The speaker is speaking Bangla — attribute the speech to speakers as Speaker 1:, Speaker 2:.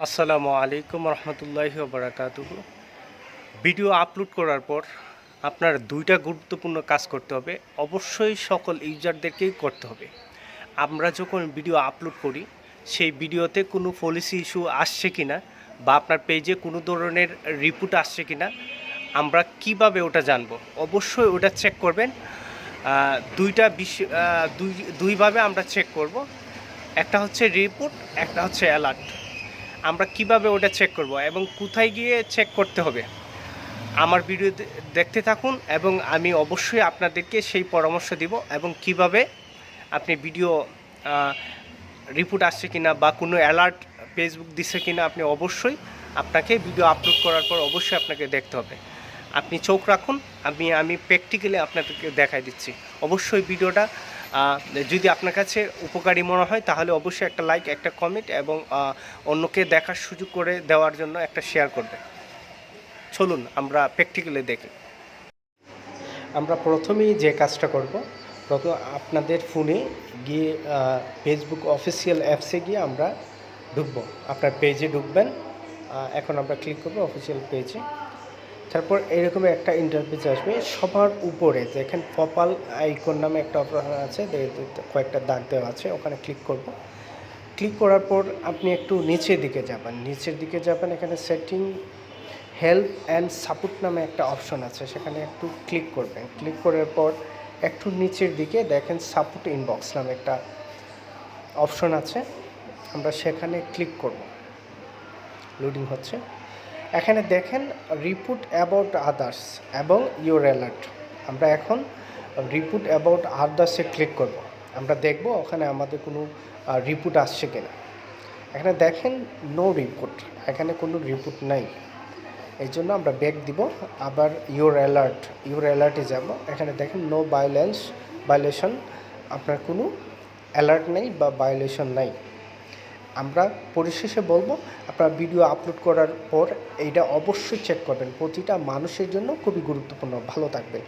Speaker 1: আসসালামু আলাইকুম রহমতুল্লাহ বারাকাতুহ। ভিডিও আপলোড করার পর আপনার দুইটা গুরুত্বপূর্ণ কাজ করতে হবে। অবশ্যই সকল ইউজারদেরকেই করতে হবে। আমরা যখন ভিডিও আপলোড করি সেই ভিডিওতে কোনো পলিসি ইস্যু আসছে কি না বা আপনার পেজে কোনো ধরনের রিপোর্ট আসছে কি না আমরা কীভাবে ওটা জানব? অবশ্যই ওটা চেক করবেন। দুইটা আহ, দুই দুইভাবে আমরা চেক করব। একটা হচ্ছে রিপোর্ট একটা হচ্ছে অ্যালার্ট আমরা কীভাবে ওটা চেক করব এবং কোথায় গিয়ে চেক করতে হবে? আমার ভিডিও দেখতে থাকুন এবং আমি অবশ্যই আপনাদেরকে সেই পরামর্শ দিব এবং কীভাবে আপনি ভিডিও রিপোর্ট আসছে কিনা বা কোনো অ্যালার্ট ফেসবুক দিচ্ছে কিনা আপনি অবশ্যই আপনাকে ভিডিও আপলোড করার পর অবশ্যই আপনাকে দেখতে হবে। আপনি চোখ রাখুন, আমি আমি প্র্যাকটিক্যালি আপনাদেরকে দেখাই দিচ্ছি। অবশ্যই ভিডিওটা যদি আপনার কাছে উপকারী মনে হয়, তাহলে অবশ্যই একটা লাইক একটা কমেন্ট এবং অন্যকে দেখার সুযোগ করে দেওয়ার জন্য একটা শেয়ার করবে চলুন, আমরা প্র্যাকটিক্যালি দেখি। আমরা প্রথমেই যে কাজটা করব, প্রথম আপনাদের ফোনে গিয়ে ফেসবুক অফিসিয়াল অ্যাপসে গিয়ে আমরা ঢুকবো। আপনার পেজে ঢুকবেন এখন আমরা ক্লিক করব অফিসিয়াল পেজে তারপর এরকম একটা ইন্টারফেস আসবে। সবার উপরে দেখেন পপাল আইকন নামে একটা অপশন আছে কয়েকটা দাগ দেওয়া আছে, ওখানে ক্লিক করব। ক্লিক করার পর আপনি একটু নিচের দিকে যাবেন। নিচের দিকে যাবেন, এখানে সেটিং হেল্প অ্যান্ড সাপোর্ট নামে একটা অপশন আছে, সেখানে একটু ক্লিক করবেন। ক্লিক করার পর একটু নিচের দিকে দেখেন সাপোর্ট ইনবক্স নামে একটা অপশন আছে, আমরা সেখানে ক্লিক করব। লোডিং হচ্ছে। এখানে দেখেন রিপোর্ট অ্যাবাউট আদার্স এবং ইউর অ্যালার্ট আমরা এখন রিপোর্ট অ্যাবাউট আদার্সে ক্লিক করব। আমরা দেখব ওখানে আমাদের কোনো রিপোর্ট আসছে কিনা। এখানে দেখেন নো রিপোর্ট এখানে কোনো রিপোর্ট নাই। এই জন্য আমরা ব্যাক দিব। আবার ইউর অ্যালার্ট ইউর অ্যালার্টে যাব। এখানে দেখেন নো ভায়োলেন্স ভায়োলেশন আপনার কোনো অ্যালার্ট নেই বা ভায়োলেশন নাই। আমরা পরিশেষে বলব, আপনার ভিডিও আপলোড করার পর এইটা অবশ্যই চেক করবেন। প্রতিটা মানুষের জন্য খুবই গুরুত্বপূর্ণ। ভালো থাকবেন।